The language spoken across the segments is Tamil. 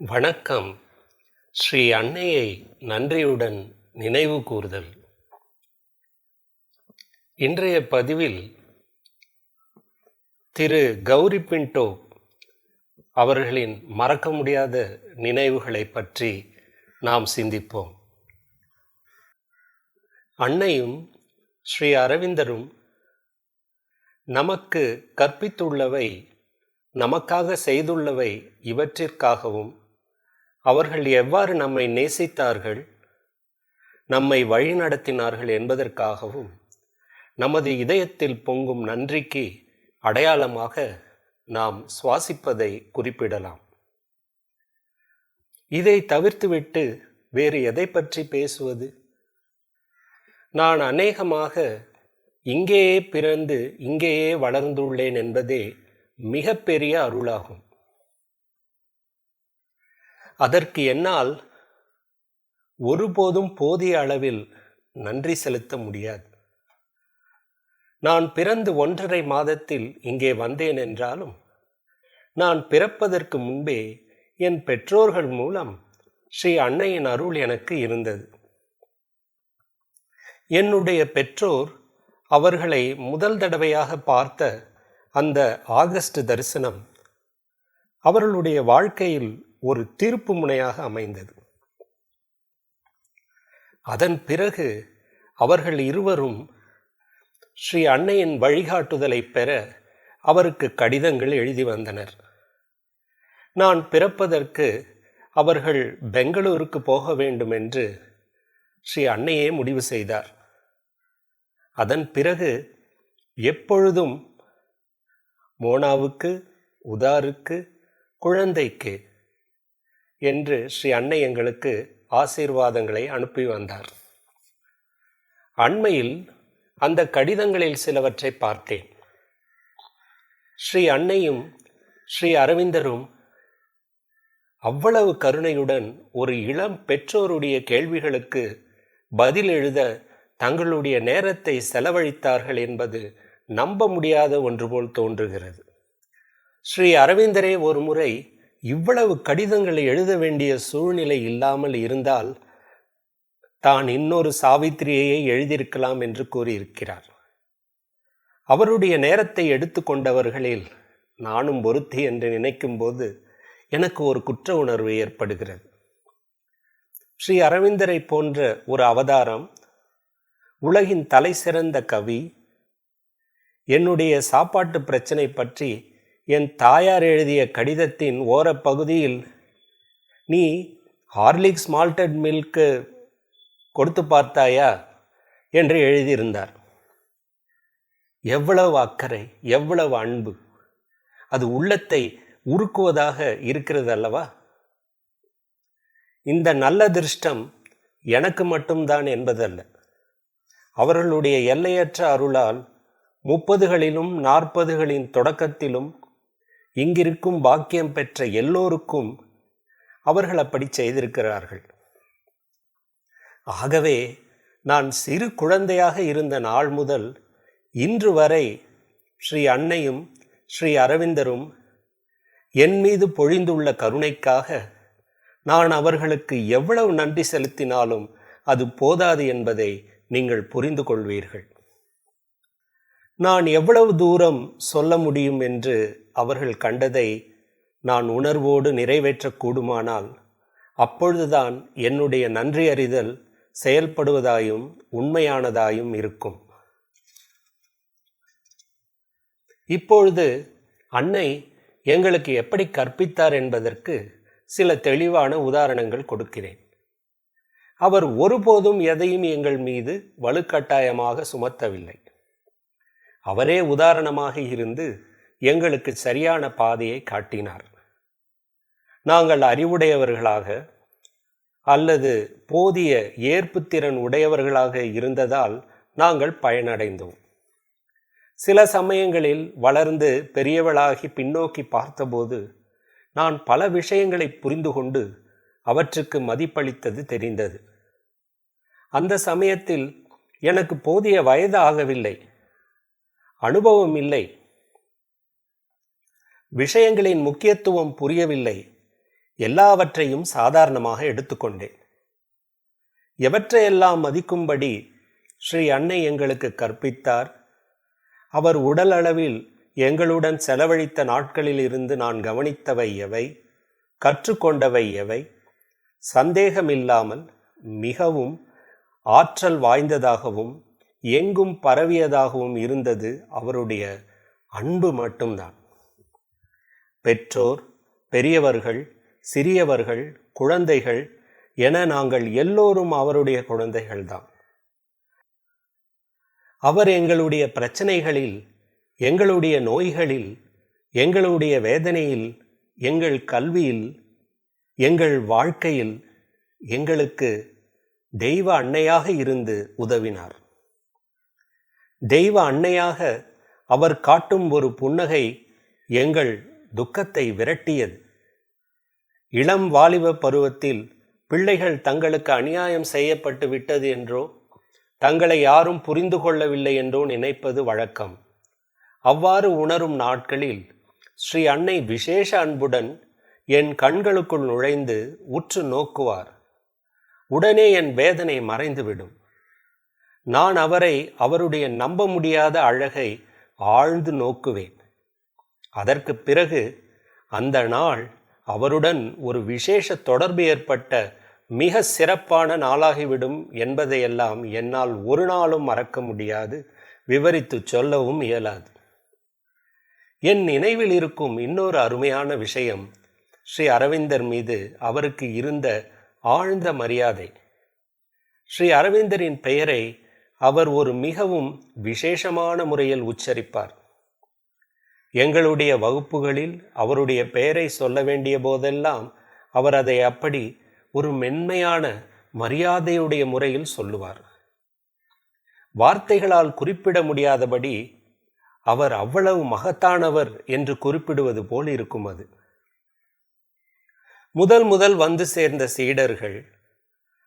வணக்கம். ஸ்ரீ அன்னையை நன்றியுடன் நினைவு கூறுதல். இன்றைய பதிவில் திரு கௌரி பின்டோ அவர்களின் மறக்க முடியாத நினைவுகளை பற்றி நாம் சிந்திப்போம். அன்னையும் ஸ்ரீ அரவிந்தரும் நமக்கு கற்பித்துள்ளவை நமக்காக செய்துள்ளவை இவற்றிற்காகவும் அவர்கள் எவ்வாறு நம்மை நேசித்தார்கள் நம்மை வழிநடத்தினார்கள் என்பதற்காகவும் நமது இதயத்தில் பொங்கும் நன்றிக்கு அடையாளமாக நாம் சுவாசிப்பதை குறிப்பிடலாம். இதை தவிர்த்துவிட்டு வேறு எதை பற்றி பேசுவது? நான் அநேகமாக இங்கேயே பிறந்து இங்கேயே வளர்ந்துள்ளேன் என்பதே மிகப்பெரிய அருளாகும். அதற்கு என்னால் ஒருபோதும் போதிய அளவில் நன்றி செலுத்த முடியாது. நான் பிறந்து ஒன்றரை மாதத்தில் இங்கே வந்தேன் என்றாலும் நான் பிறப்பதற்கு முன்பே என் பெற்றோர்கள் மூலம் ஸ்ரீ அன்னையின் அருள் எனக்கு இருந்தது. என்னுடைய பெற்றோர் அவர்களை முதல் தடவையாக பார்த்த அந்த ஆகஸ்ட் தரிசனம் அவர்களுடைய வாழ்க்கையில் ஒரு தீர்ப்பு முனையாக அமைந்தது. அதன் பிறகு அவர்கள் இருவரும் ஸ்ரீ அன்னையின் வழிகாட்டுதலை பெற அவருக்கு கடிதங்கள் எழுதி வந்தனர். நான் பிறப்பதற்கு அவர்கள் பெங்களூருக்கு போக வேண்டும் என்று ஸ்ரீ அன்னையே முடிவு செய்தார். அதன் பிறகு எப்பொழுதும் மோனாவுக்கு உதாருக்கு குழந்தைக்கு என்று ஸ்ரீ அன்னை எங்களுக்கு ஆசீர்வாதங்களை அனுப்பி வந்தார். அண்மையில் அந்த கடிதங்களில் சிலவற்றை பார்த்தேன். ஸ்ரீ அன்னையும் ஸ்ரீ அரவிந்தரும் அவ்வளவு கருணையுடன் ஒரு இளம் பெற்றோருடைய கேள்விகளுக்கு பதில் எழுத தங்களுடைய நேரத்தை செலவழித்தார்கள் என்பது நம்ப முடியாத ஒன்று போல் தோன்றுகிறது. ஸ்ரீ அரவிந்தரே ஒரு முறை இவ்வளவு கடிதங்களை எழுத வேண்டிய சூழ்நிலை இல்லாமல் இருந்தால் தான் இன்னொரு சாவித்திரியையே எழுதியிருக்கலாம் என்று கூறியிருக்கிறார். அவருடைய நேரத்தை எடுத்துக்கொண்டவர்களில் நானும் ஒருத்தி என்று நினைக்கும்போது எனக்கு ஒரு குற்ற உணர்வு ஏற்படுகிறது. ஸ்ரீ அரவிந்தரை போன்ற ஒரு அவதாரம் உலகின் தலை சிறந்த கவி என்னுடைய சாப்பாட்டு பிரச்சனை பற்றி என் தாயார் எழுதிய கடிதத்தின் ஓரப்பகுதியில் நீ ஹார்லிக்ஸ் மால்டட் மில்க்கு கொடுத்து பார்த்தாயா? என்று எழுதியிருந்தார். எவ்வளவு அக்கறை எவ்வளவு அன்பு. அது உள்ளத்தை உருக்குவதாக இருக்கிறது அல்லவா? இந்த நல்ல திருஷ்டம் எனக்கு மட்டும்தான் என்பதல்ல. அவர்களுடைய எல்லையற்ற அருளால் முப்பதுகளிலும் நாற்பதுகளின் தொடக்கத்திலும் இங்கிருக்கும் பாக்கியம் பெற்ற எல்லோருக்கும் அவர்கள் அப்படி செய்திருக்கிறார்கள். ஆகவே நான் சிறு குழந்தையாக இருந்த நாள் முதல் இன்று வரை ஸ்ரீ அன்னையும் ஸ்ரீ அரவிந்தரும் என் மீது பொழிந்துள்ள கருணைக்காக நான் அவர்களுக்கு எவ்வளவு நன்றி செலுத்தினாலும் அது போதாது என்பதை நீங்கள் புரிந்து கொள்வீர்கள். நான் எவ்வளவு தூரம் சொல்ல முடியும் என்று அவர்கள் கண்டதை நான் உணர்வோடு நிறைவேற்றக்கூடுமானால் அப்பொழுதுதான் என்னுடைய நன்றி அறிதல் செயல்படுவதாயும் உண்மையானதாயும் இருக்கும். இப்பொழுது அன்னை எங்களுக்கு எப்படி கற்பித்தார் என்பதற்கு சில தெளிவான உதாரணங்கள் கொடுக்கிறேன். அவர் ஒருபோதும் எதையும் எங்கள் மீது வலுக்கட்டாயமாக சுமத்தவில்லை. அவரே உதாரணமாக இருந்து எங்களுக்கு சரியான பாதையை காட்டினார். நாங்கள் அறிவுடையவர்களாக அல்லது போதிய ஏற்புத்திறன் உடையவர்களாக இருந்ததால் நாங்கள் பயனடைந்தோம். சில சமயங்களில் வளர்ந்து பெரியவளாகி பின்னோக்கி பார்த்தபோது நான் பல விஷயங்களை புரிந்து கொண்டு அவற்றுக்கு மதிப்பளித்தது தெரிந்தது. அந்த சமயத்தில் எனக்கு போதிய வயது ஆகவில்லை. அனுபவம் இல்லை. விஷயங்களின் முக்கியத்துவம் புரியவில்லை. எல்லாவற்றையும் சாதாரணமாக எடுத்துக்கொண்டேன். எவற்றையெல்லாம் மதிக்கும்படி ஸ்ரீ அன்னை எங்களுக்கு கற்பித்தார் அவர் உடல் அளவில் எங்களுடன் செலவழித்த நாட்களில் இருந்து நான் கவனித்தவை எவை கற்றுக்கொண்டவை எவை சந்தேகமில்லாமல் மிகவும் ஆற்றல் வாய்ந்ததாகவும் எங்கும் பரவியதாகவும் இருந்தது அவருடைய அன்பு மட்டும்தான். பெற்றோர் பெரியவர்கள் சிறியவர்கள் குழந்தைகள் என நாங்கள் எல்லோரும் அவருடைய குழந்தைகள்தான். அவர் எங்களுடைய பிரச்சனைகளில் எங்களுடைய நோய்களில் எங்களுடைய வேதனையில் எங்கள் கல்வியில் எங்கள் வாழ்க்கையில் எங்களுக்கு தெய்வ அன்னையாக இருந்து உதவினார். தெய்வ அன்னையாக அவர் காட்டும் ஒரு புன்னகை எங்கள் துக்கத்தை விரட்டியது. இளம் வாலிப பருவத்தில் பிள்ளைகள் தங்களுக்கு அநியாயம் செய்யப்பட்டு விட்டது என்றோ தங்களை யாரும் புரிந்து கொள்ளவில்லை என்றோ நினைப்பது வழக்கம். அவ்வாறு உணரும் நாட்களில் ஸ்ரீ அன்னை விசேஷ அன்புடன் என் கண்களுக்குள் நுழைந்து உற்று நோக்குவார். உடனே என் வேதனை மறைந்துவிடும். நான் அவரை அவருடைய நம்ப முடியாத அழகை ஆழ்ந்து நோக்குவேன். அதற்கு பிறகு அந்த நாள் அவருடன் ஒரு விசேஷ தொடர்பு ஏற்பட்ட மிக சிறப்பான நாளாகிவிடும் என்பதையெல்லாம் என்னால் ஒரு நாளும் மறக்க முடியாது விவரித்து சொல்லவும் இயலாது. என் நினைவில் இருக்கும் இன்னொரு அருமையான விஷயம் ஸ்ரீ அரவிந்தர் மீது அவருக்கு இருந்த ஆழ்ந்த மரியாதை. ஸ்ரீ அரவிந்தரின் பெயரை அவர் ஒரு மிகவும் விசேஷமான முறையில் உச்சரிப்பார். எங்களுடைய வகுப்புகளில் அவருடைய பெயரை சொல்ல வேண்டிய போதெல்லாம் அவர் அதை அப்படி ஒரு மென்மையான மரியாதையுடைய முறையில் சொல்லுவார். வார்த்தைகளால் குறிப்பிட முடியாதபடி அவர் அவ்வளவு மகத்தானவர் என்று குறிப்பிடுவது போல் இருக்கும் அது. முதல் முதல் வந்து சேர்ந்த சீடர்கள்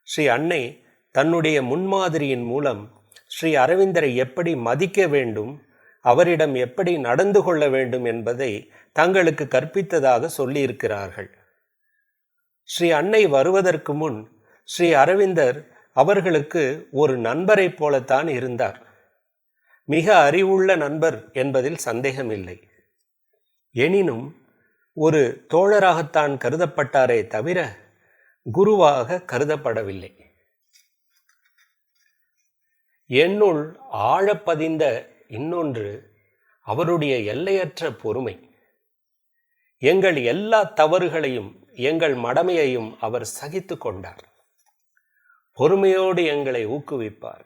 ஸ்ரீ அன்னை தன்னுடைய முன்மாதிரியின் மூலம் ஸ்ரீ அரவிந்தரை எப்படி மதிக்க வேண்டும் அவரிடம் எப்படி நடந்து கொள்ள வேண்டும் என்பதை தங்களுக்கு கற்பித்ததாக சொல்லியிருக்கிறார்கள். ஸ்ரீ அன்னை வருவதற்கு முன் ஸ்ரீ அரவிந்தர் அவர்களுக்கு ஒரு நண்பரைப் போலத்தான் இருந்தார். மிக அறிவுள்ள நண்பர் என்பதில் சந்தேகமில்லை. எனினும் ஒரு தோழராகத்தான் கருதப்பட்டாரே தவிர குருவாக கருதப்படவில்லை. என்னுள் ஆழப்பதிந்த இன்னொன்று அவருடைய எல்லையற்ற பொறுமை. எங்கள் எல்லா தவறுகளையும் எங்கள் மடமையையும் அவர் சகித்து கொண்டார். பொறுமையோடு எங்களை ஊக்குவிப்பார்.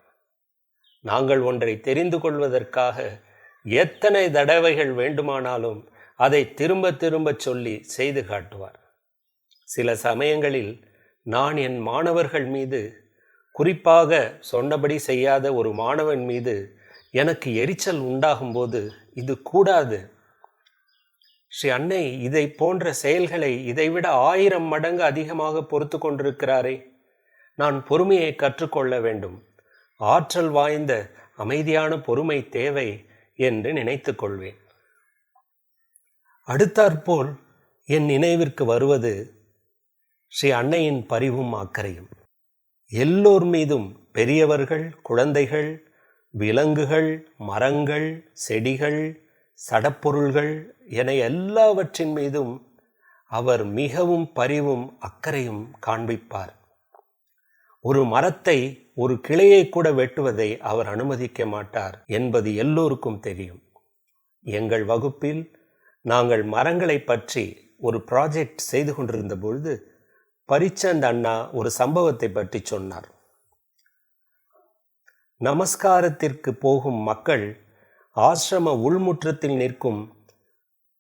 நாங்கள் ஒன்றை தெரிந்து கொள்வதற்காக எத்தனை தடவைகள் வேண்டுமானாலும் அதை திரும்ப திரும்ப சொல்லி செய்து காட்டுவார். சில சமயங்களில் நான் என் மாணவர்கள் மீது குறிப்பாக சொன்னபடி செய்யாத ஒரு மாணவன் மீது எனக்கு எரிச்சல் உண்டாகும்போது இது கூடாது. ஸ்ரீ அன்னை இதை போன்ற செயல்களை இதைவிட ஆயிரம் மடங்கு அதிகமாக பொறுத்து கொண்டிருக்கிறாரே. நான் பொறுமையை கற்றுக்கொள்ள வேண்டும். ஆற்றல் வாய்ந்த அமைதியான பொறுமை தேவை என்று நினைத்து கொள்வேன். அடுத்தாற்போல் என் நினைவிற்கு வருவது ஸ்ரீ அன்னையின் பரிவும் அக்கறையும் எல்லோர் மீதும் பெரியவர்கள் குழந்தைகள் விலங்குகள் மரங்கள் செடிகள் சடப்பொருள்கள் என எல்லாவற்றின் மீதும் அவர் மிகவும் பரிவும் அக்கறையும் காண்பிப்பார். ஒரு மரத்தை ஒரு கிளையை கூட வெட்டுவதை அவர் அனுமதிக்க மாட்டார் என்பது எல்லோருக்கும் தெரியும். எங்கள் வகுப்பில் நாங்கள் மரங்களை பற்றி ஒரு ப்ராஜெக்ட் செய்து கொண்டிருந்த பொழுது பரிச்சந்த் அண்ணா ஒரு சம்பவத்தை பற்றி சொன்னார். நமஸ்காரத்திற்கு போகும் மக்கள் ஆசிரம உள்முற்றத்தில் நிற்கும்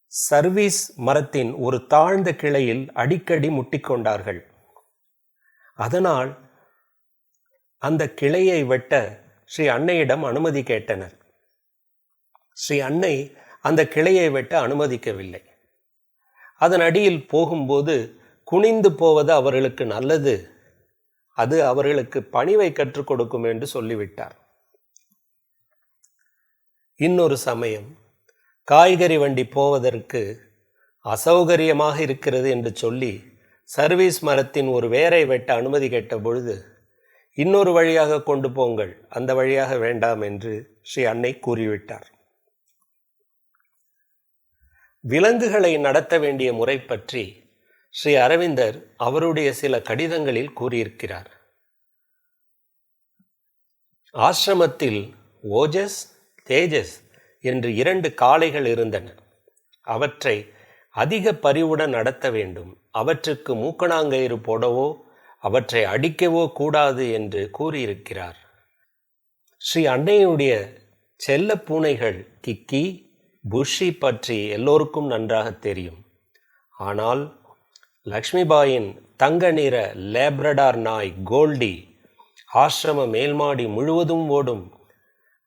சர்வீஸ் மரத்தின் ஒரு தாழ்ந்த கிளையில் அடிக்கடி முட்டிக்கொண்டார்கள் அதனால் அந்த கிளையை வெட்ட ஸ்ரீ அன்னையிடம் அனுமதி கேட்டனர். ஸ்ரீ அன்னை அந்த கிளையை வெட்ட அனுமதிக்கவில்லை. அதன் அடியில் போகும்போது குனிந்து போவது அவர்களுக்கு நல்லது. அது அவர்களுக்கு பணிவை கற்றுக் கொடுக்கும் என்று சொல்லிவிட்டார். இன்னொரு சமயம் காய்கறி வண்டி போவதற்கு அசௌகரியமாக இருக்கிறது என்று சொல்லி சர்வீஸ் மரத்தின் ஒரு வேரை வெட்ட அனுமதி கேட்ட பொழுது இன்னொரு வழியாக கொண்டு போங்கள் அந்த வழியாக வேண்டாம் என்று ஸ்ரீ அன்னை கூறிவிட்டார். விலங்குகளை நடத்த வேண்டிய முறை பற்றி ஸ்ரீ அரவிந்தர் அவருடைய சில கடிதங்களில் கூறியிருக்கிறார். ஆசிரமத்தில் ஓஜஸ் தேஜஸ் என்று இரண்டு காளைகள் இருந்தன. அவற்றை அதிக பரிவுடன் நடத்த வேண்டும். அவற்றுக்கு மூக்கணாங்கயிறு போடவோ அவற்றை அடிக்கவோ கூடாது என்று கூறியிருக்கிறார். ஸ்ரீ அன்னையுடைய செல்ல பூனைகள் கிக்கி புஷி பற்றி எல்லோருக்கும் நன்றாக தெரியும். ஆனால் லக்ஷ்மிபாயின் தங்க நிற லேப்ரடார் நாய் கோல்டி ஆசிரம மேல்மாடி முழுவதும் ஓடும்.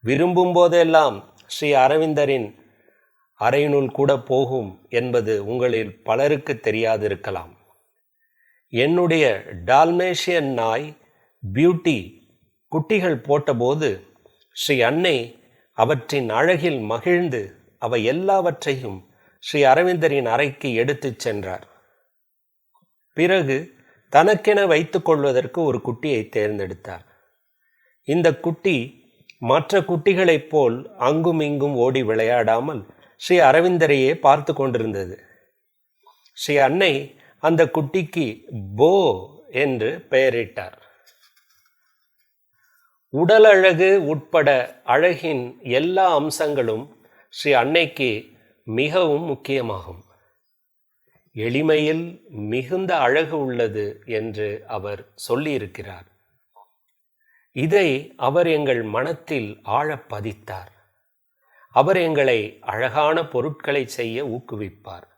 விரும்பும் போதெல்லாம் ஸ்ரீ அரவிந்தரின் அறையினுள் கூட போகும் என்பது உங்களில் பலருக்கு தெரியாதிருக்கலாம். என்னுடைய டால்மேஷியன் நாய் பியூட்டி குட்டிகள் போட்டபோது ஸ்ரீ அன்னை அவற்றின் அழகில் மகிழ்ந்து அவை எல்லாவற்றையும் ஸ்ரீ அரவிந்தரின் அறைக்கு எடுத்துச் சென்றார். பிறகு தனக்கென வைத்து கொள்வதற்கு ஒரு குட்டியை தேர்ந்தெடுத்தார். இந்த குட்டி மற்ற குட்டிகளைப் போல் அங்கும் இங்கும் ஓடி விளையாடாமல் ஸ்ரீ அரவிந்தரையே பார்த்து கொண்டிருந்தது. ஸ்ரீ அன்னை அந்த குட்டிக்கு போ என்று பெயரிட்டார். உடல் அழகு உட்பட அழகின் எல்லா அம்சங்களும் ஸ்ரீ அன்னைக்கு மிகவும் முக்கியமாகும். எளிமையில் மிகுந்த அழகு உள்ளது என்று அவர் சொல்லியிருக்கிறார். இதை அவர் எங்கள் மனத்தில் ஆழப் பதித்தார். அவர் எங்களை அழகான பொருட்களை செய்ய ஊக்குவிப்பார்.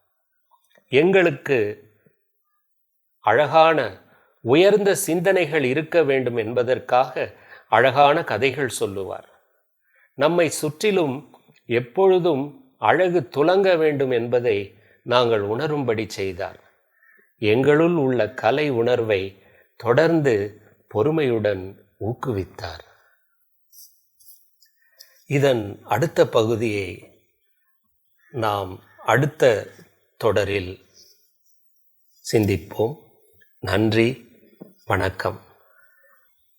எங்களுக்கு அழகான உயர்ந்த சிந்தனைகள் இருக்க வேண்டும் என்பதற்காக அழகான கதைகள் சொல்லுவார். நம்மை சுற்றிலும் எப்பொழுதும் அழகு துலங்க வேண்டும் என்பதை நாங்கள் உணரும்படி செய்தார். எங்களுள் உள்ள கலை உணர்வை தொடர்ந்து பொறுமையுடன் ஊக்குவித்தார். இதன் அடுத்த பகுதியை நாம் அடுத்த தொடரில் சிந்திப்போம். நன்றி வணக்கம்.